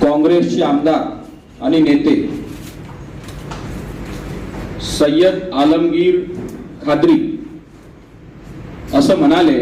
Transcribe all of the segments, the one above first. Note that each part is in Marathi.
काँग्रेसचे आमदार आणि नेते सय्यद आलमगीर खादरी असं म्हणाले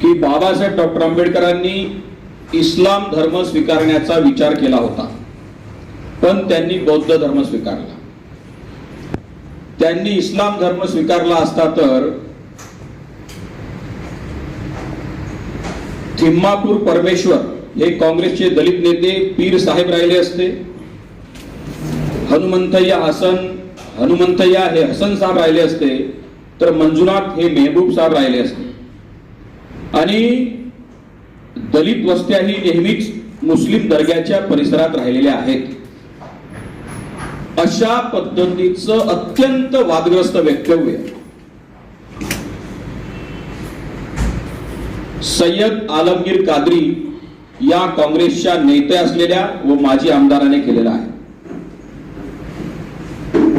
की बाबासाहेब डॉक्टर आंबेडकरांनी इस्लाम धर्म स्वीकारण्याचा विचार केला होता. पण त्यांनी बौद्ध धर्म स्वीकारला. त्यांनी इस्लाम धर्म स्वीकारला असता तर थिम्मापूर परमेश्वर हे काँग्रेसचे दलित नेते पीर साहेब राहिले असते. हनुमंतय्या हसन हनुमंतय्या हे हसन साहेब राहिले असते. तर मंजुनाथ हे मेहबूब साहेब राहिले असते. आणि दलित वस्त्याही नेहमीच मुस्लिम दर्ग्याच्या परिसरात राहिलेल्या आहेत. अशा पद्धतीचं अत्यंत वादग्रस्त वक्तव्य सय्यद आलमगीर कादरी या काँग्रेसच्या नेत्या असलेल्या व माजी आमदाराने केलेला आहे.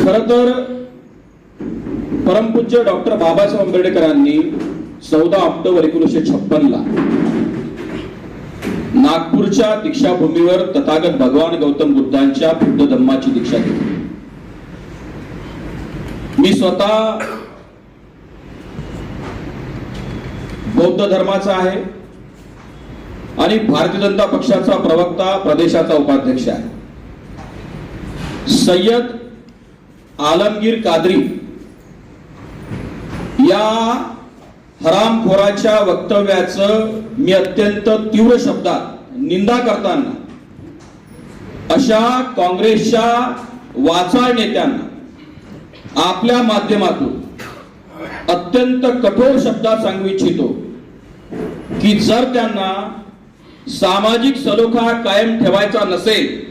खर तर परमपूज्य डॉक्टर बाबासाहेब आंबेडकरांनी चौदा ऑक्टोबर एकोणीसशे छप्पन ला नागपूरच्या दीक्षाभूमीवर तथागत भगवान गौतम बुद्धांच्या बुद्ध धम्माची दीक्षा घेतली. मी स्वतः बौद्ध धर्माचा आहे आणि भारतीय जनता पक्षाचा प्रवक्ता प्रदेशाचा उपाध्यक्ष आहे. सय्यद आलमगीर कादरी या हरामखोराच्या वक्तव्याचं मी अत्यंत तीव्र शब्दात निंदा करताना अशा काँग्रेसच्या वाचाळ नेत्यांना आपल्या माध्यमातून अत्यंत कठोर शब्दात सांगू इच्छितो की जर त्यांना सामाजिक सलोखा कायम ठेवायचा नसेल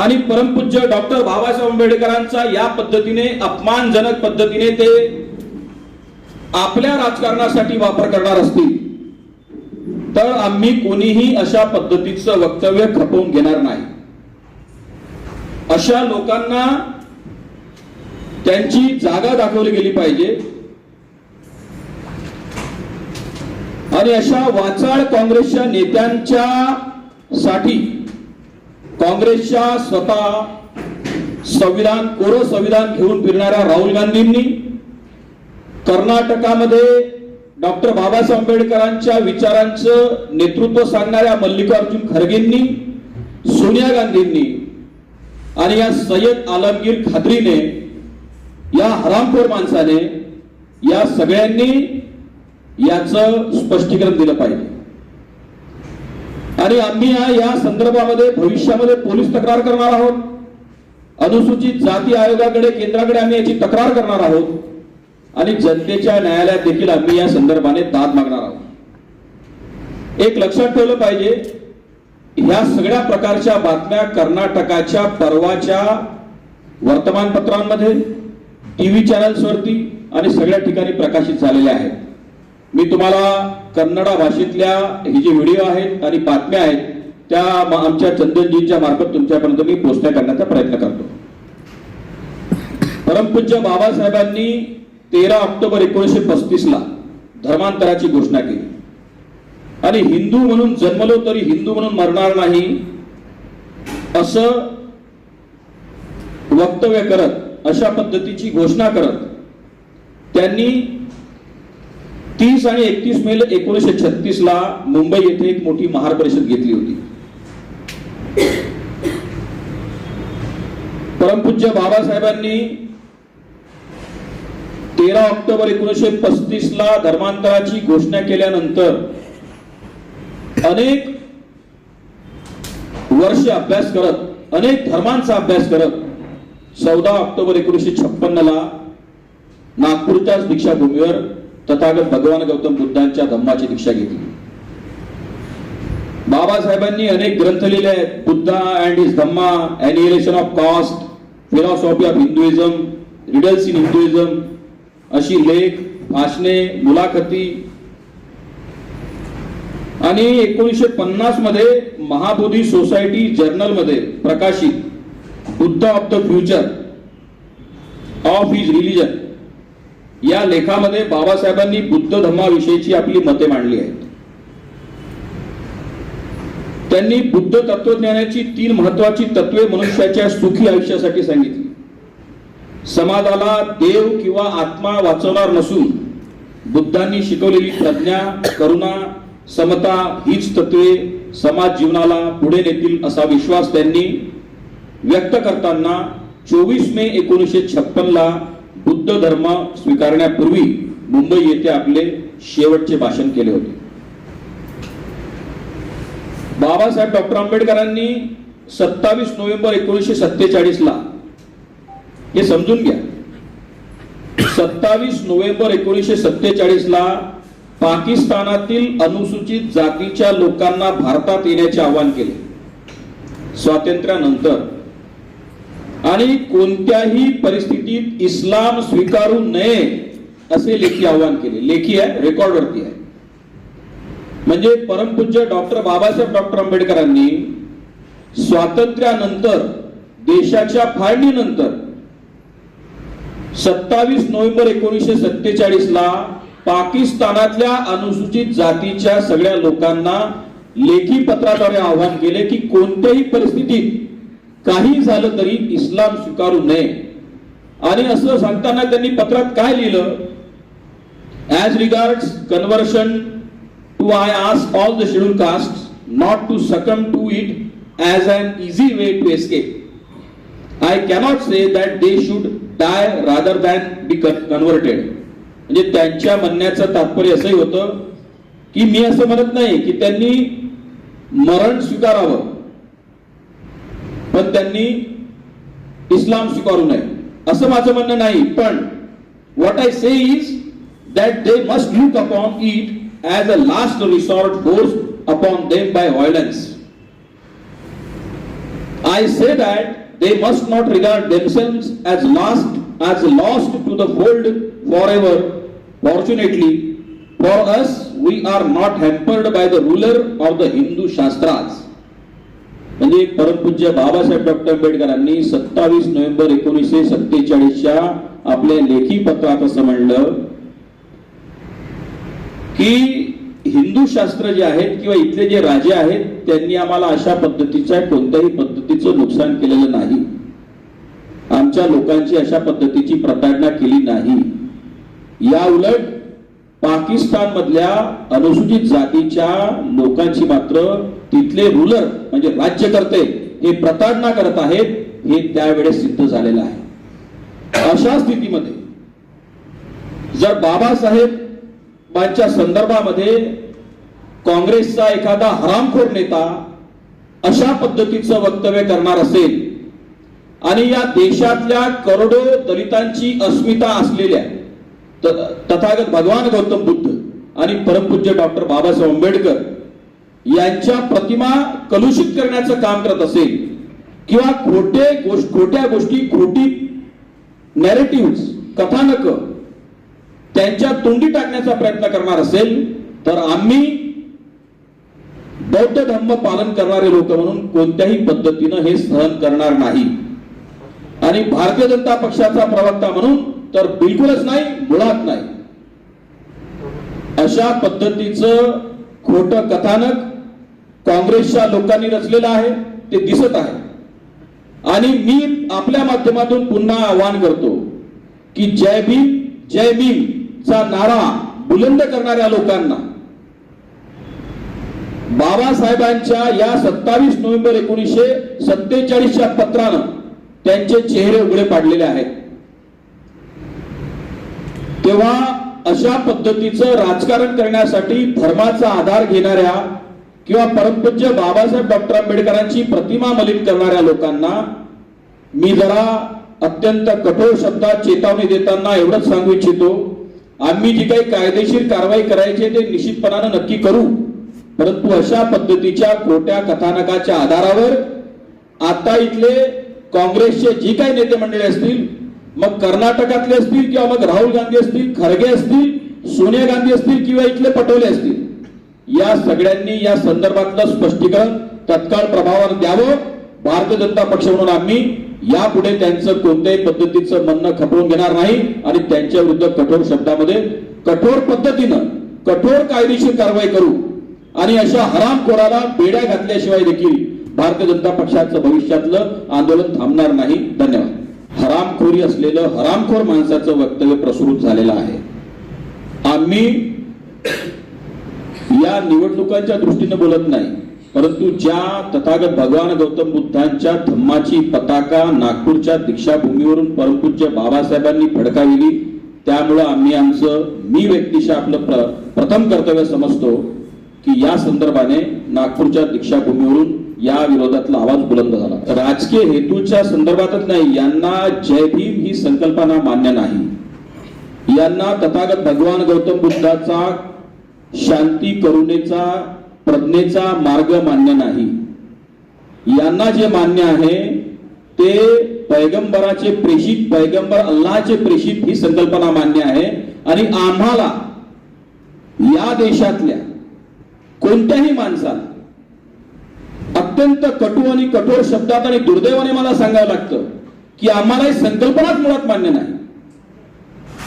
आणि परमपूज्य डॉक्टर बाबासाहेब आंबेडकरांचा या पद्धतीने अपमानजनक पद्धतीने ते आपल्या राजकारणासाठी वापर करणार असतील तर आम्ही कोणीही अशा पद्धतीचं वक्तव्य खपवून घेणार नाही. अशा लोकांना त्यांची जागा दाखवली गेली पाहिजे. आणि अशा वाचाळ काँग्रेसच्या नेत्यांच्या साठी काँग्रेसच्या स्वतः संविधान कोर संविधान घेऊन फिरणाऱ्या राहुल गांधींनी कर्नाटकामध्ये डॉक्टर बाबासाहेब आंबेडकरांच्या विचारांचं नेतृत्व सांगणाऱ्या मल्लिकार्जुन खरगेंनी सोनिया गांधींनी आणि या सय्यद आलमगीर खात्रीने या हरामखोर माणसाने या सगळ्यांनी याचं स्पष्टीकरण दिलं पाहिजे. आणि आम्ही या- या संदर्भामध्ये भविष्यामध्ये पोलीस तक्रार करणार आहोत. अनुसूचित जाती आयोगाकडे केंद्राकडे आम्ही याची तक्रार करणार आहोत. आणि जनतेच्या न्यायालयात देखील आम्ही या संदर्भाने दाद मागणार आहोत. एक लक्षात ठेवलं पाहिजे ह्या सगळ्या प्रकारच्या बातम्या कर्नाटकाच्या परवाच्या वर्तमानपत्रांमध्ये टीव्ही चॅनल्सवरती आणि सगळ्या ठिकाणी प्रकाशित झालेले आहेत. मी तुम्हाला कन्नडा भाषेतल्या ही जे व्हिडिओ आहेत आणि बातम्या आहेत त्या आमच्या चंदनजींच्या मार्फत तुमच्यापर्यंत मी पोचण्या करण्याचा प्रयत्न करतो. परमपूज्य बाबासाहेबांनी तेरा ऑक्टोबर एकोणीसशे पस्तीसला धर्मांतराची घोषणा केली. आणि हिंदू म्हणून जन्मलो तरी हिंदू म्हणून मरणार नाही असं वक्तव्य करत अशा पद्धतीची घोषणा करत त्यांनी तीस आणि एकतीस मे एकोणीसशे छत्तीस ला मुंबई येथे एक मोठी महार परिषद घेतली होती. परमपूज्य बाबासाहेबांनी तेरा ऑक्टोबर एकोणीसशे पस्तीस ला धर्मांतराची घोषणा केल्यानंतर अनेक वर्ष अभ्यास करत अनेक धर्मांचा अभ्यास करत चौदा ऑक्टोबर एकोणीसशे छप्पन्नला नागपूरच्याच दीक्षाभूमीवर तथागत भगवान गौतम बुद्धांच्या धम्माची दीक्षा घेतली. बाबासाहेबांनी अनेक ग्रंथ लिहिले आहेत. Buddha and his Dhamma annihilation of caste philosophy of Hinduism riddles in Hinduism अशी लेख भाषणे मुलाखती. आणि एकोणीसशे पन्नासमध्ये महाबोधी सोसायटी जर्नलमध्ये प्रकाशित Buddha of the future of his religion या लेखामध्ये बाबासाहेबांनी बुद्ध धर्माविषयीची आपली मते मांडली आहेत. त्यांनी बुद्ध तत्वज्ञानाची तीन महत्वाची तत्वे मनुष्याच्या सुखी आयुष्यासाठी सांगितली. समाजाला देव किंवा आत्मा वाचवणार नसून बुद्धांनी शिकवलेली प्रज्ञा करुणा समता हीच तत्वे समाज जीवनाला पुढे नेतील असा विश्वास त्यांनी व्यक्त करताना चोवीस मे एकोणीसशे छप्पन ला बुद्ध धर्म स्वीकारण्यापूर्वी मुंबई येथे आपले शेवटचे भाषण केले होते. बाबासाहेब डॉक्टर आंबेडकरांनी सत्तावीस नोव्हेंबर एकोणीसशे सत्तेचाळीस ला हे समजून घ्या. सत्तावीस नोव्हेंबर एकोणीसशे सत्तेचाळीस ला पाकिस्तानातील अनुसूचित जातीच्या लोकांना भारतात येण्याचे आवाहन केले. स्वातंत्र्यानंतर आणि कोणत्याही परिस्थितीत इस्लाम स्वीकारू नये असे लेखी आवाहन केले. लेखी आहे रेकॉर्डवरती आहे. म्हणजे परमपूज्य डॉक्टर बाबासाहेब डॉक्टर आंबेडकरांनी स्वातंत्र्यानंतर देशाच्या फाळणीनंतर सत्तावीस नोव्हेंबर एकोणीसशे सत्तेचाळीस ला पाकिस्तानातल्या अनुसूचित जातीच्या सगळ्या लोकांना लेखी पत्राद्वारे आवाहन केले की कोणत्याही परिस्थितीत काही झालं तरी इस्लाम स्वीकारू नये. आणि असं सांगताना त्यांनी पत्रात काय लिहिलं? As regards conversion to I ask all the scheduled caste not to succumb to it as an easy way to escape I cannot say that they should die rather than be converted म्हणजे त्यांच्या म्हणण्याचं तात्पर्य असंही होतं की मी असं म्हणत नाही की त्यांनी मरण स्वीकारावं. पण त्यांनी इस्लाम स्वीकारू नये असं माझं म्हणणं नाही पण what I say is that they must look upon it as a last resort force upon them by violence I say that they must not regard themselves as lost, as lost to the fold forever. Fortunately, for us, we are not hampered by the ruler of the Hindu Shastras. म्हणजे परमपूज्य बाबासाहेब डॉक्टर आंबेडकरांनी सत्तावीस नोव्हेंबर एकोणीसशे सत्तेचाळीसच्या आपल्या लेखी पत्रात असं म्हणलं की हिंदू शास्त्र जे आहेत किंवा इथले जे राजे आहेत त्यांनी आम्हाला अशा पद्धतीच्या कोणत्याही पद्धतीचं नुकसान केलेलं नाही. आमच्या लोकांची अशा पद्धतीची प्रताडणा केली नाही. या उलट पाकिस्तान मधल्या अनुसूचित जातीच्या लोकांची मात्र तिथले रुलर म्हणजे राज्यकर्ते हे प्रताडणा करत आहेत हे त्यावेळेस सिद्ध झालेलं आहे. अशा स्थितीमध्ये जर बाबासाहेबांच्या संदर्भामध्ये काँग्रेसचा एखादा हरामखोर नेता अशा पद्धतीचं वक्तव्य करणार असेल आणि या देशातल्या करोडो दलितांची अस्मिता असलेल्या त- तथागत भगवान गौतम बुद्ध आणि परमपूज्य डॉक्टर बाबासाहेब आंबेडकर यांच्या प्रतिमा कलुषित करण्याचं काम करत असेल किंवा खोटे गोष्ट खोट्या गोष्टी खोटी नॅरेटिव्ह कथानक त्यांच्या तोंडी टाकण्याचा प्रयत्न करणार असेल तर आम्ही बौद्ध धर्म पालन करणारे लोक म्हणून कोणत्याही पद्धतीनं हे सहन करणार नाही. आणि भारतीय जनता पक्षाचा प्रवक्ता म्हणून तर बिलकुलच नाही मुळात नाही. अशा पद्धतीचं खोट कथानक काँग्रेसच्या लोकांनी रचलेलं आहे ते दिसत आहे. आणि मी आपल्या माध्यमातून पुन्हा आवाहन करतो की जय भीम जय भीम चा नारा बुलंद करणाऱ्या लोकांना बाबासाहेबांच्या या सत्तावीस नोव्हेंबर एकोणीसशे सत्तेचाळीसच्या पत्रानं त्यांचे चेहरे उघडे पाडलेले आहेत. तेव्हा अशा पद्धतीचं राजकारण करण्यासाठी धर्माचा आधार घेणाऱ्या किंवा परमपूज्य बाबासाहेब डॉक्टर आंबेडकरांची प्रतिमा मलिन करणाऱ्या लोकांना मी जरा अत्यंत कठोर शब्दात चेतावणी देताना एवढंच सांगू इच्छितो आम्ही जी काही कायदेशीर कारवाई करायची आहे ते निश्चितपणानं नक्की करू. परंतु अशा पद्धतीच्या खोट्या कथानकाच्या आधारावर आता इथले काँग्रेसचे जी काही नेते मंडळी असतील मग कर्नाटकातले असतील किंवा मग राहुल गांधी असतील खरगे असतील सोनिया गांधी असतील किंवा इथले पटोले असतील या सगळ्यांनी या संदर्भातलं स्पष्टीकरण तत्काळ प्रभावावर द्यावं. भारतीय जनता पक्ष म्हणून आम्ही यापुढे त्यांचं कोणत्याही पद्धतीचं म्हणणं खपवून घेणार नाही आणि त्यांच्या विरुद्ध कठोर शब्दामध्ये कठोर पद्धतीनं कठोर कायदेशीर कारवाई करू आणि अशा हरामखोराला बेड्या घातल्याशिवाय देखील भारतीय जनता पक्षाचं भविष्यातलं आंदोलन थांबणार नाही. धन्यवाद. हरामखोरी असलेलं हरामखोर माणसाचं वक्तव्य प्रसृत झालेलं आहे. आम्ही या निवडणुकांच्या दृष्टीने बोलत नाही. परंतु ज्या तथागत भगवान गौतम बुद्धांच्या धम्माची पताका नागपूरच्या दीक्षाभूमीवरून परमपूज्य बाबासाहेबांनी फडकाविली त्यामुळं आम्ही आमचं मी व्यक्तिशः आपलं प्र, प्रथम कर्तव्य समजतो की या संदर्भाने नागपूरच्या दीक्षाभूमीवरून या विरोधातला आवाज बुलंद झाला. राजकीय हेतूच्या संदर्भातच नाही यांना जय भीम ही संकल्पना मान्य नाही. यांना तथागत भगवान गौतम बुद्धाचा शांती करुणेचा प्रज्ञेचा मार्ग मान्य नाही. यांना जे मान्य आहे ते पैगंबराचे प्रेषित पैगंबर अल्लाचे प्रेषित ही संकल्पना मान्य आहे. आणि आम्हाला या देशातल्या कोणत्याही माणसाला अत्यंत कटू आणि कठोर शब्दात आणि दुर्दैवाने मला सांगावं लागतं की आम्हाला ही संकल्पनाच मुळात मान्य नाही.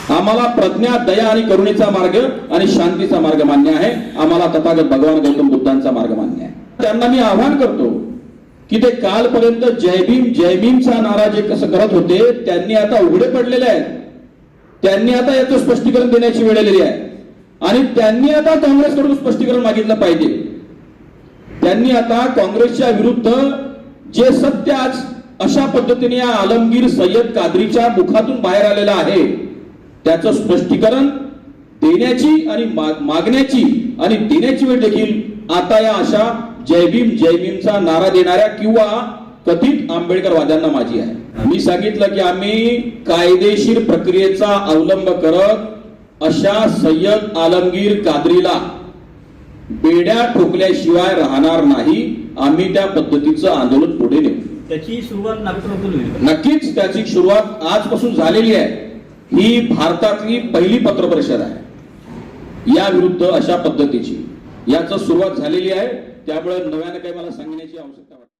आम्हाला प्रज्ञा दया आणि करुणेचा मार्ग आणि शांतीचा मार्ग मान्य आहे. आम्हाला तथागत भगवान गौतम बुद्धांचा मार्ग मान्य आहे. त्यांना मी आव्हान करतो की ते कालपर्यंत जय भीम जय भीमचा नारा जे कसं करत होते त्यांनी आता उघडे पडलेले आहेत. त्यांनी आता याचं स्पष्टीकरण देण्याची वेळ आलेली आहे. आणि त्यांनी आता काँग्रेसकडून स्पष्टीकरण मागितलं पाहिजे. त्यांनी आता काँग्रेसच्या विरुद्ध जे सत्य आज अशा पद्धतीने या आलमगीर सय्यद कादरीच्या मुखातून बाहेर आलेलं आहे त्याचं स्पष्टीकरण देण्याची आणि माग- मागण्याची आणि देण्याची वेळ देखील आता या अशा जय भीम जय भीमचा नारा देणाऱ्या किंवा कथित आंबेडकर वाद्यांना माझी आहे. मी सांगितलं की आम्ही कायदेशीर प्रक्रियेचा अवलंब करत अशा सय्यद आलमगीर कादरीला बेड्या ठोकल्याशिवाय राहणार नाही. आम्ही त्या पद्धतीचं आंदोलन पुढे नेऊ. त्याची सुरुवात नक्कीच त्याची सुरुवात आजपासून झालेली आहे. ही भारतातली पहिली पत्रपरिषद आहे. या विरुद्ध अशा पद्धतीची. याचं सुरुवात झालेली आहे. त्यामुळे नव्यानं काही मला सांगण्याची आवश्यकता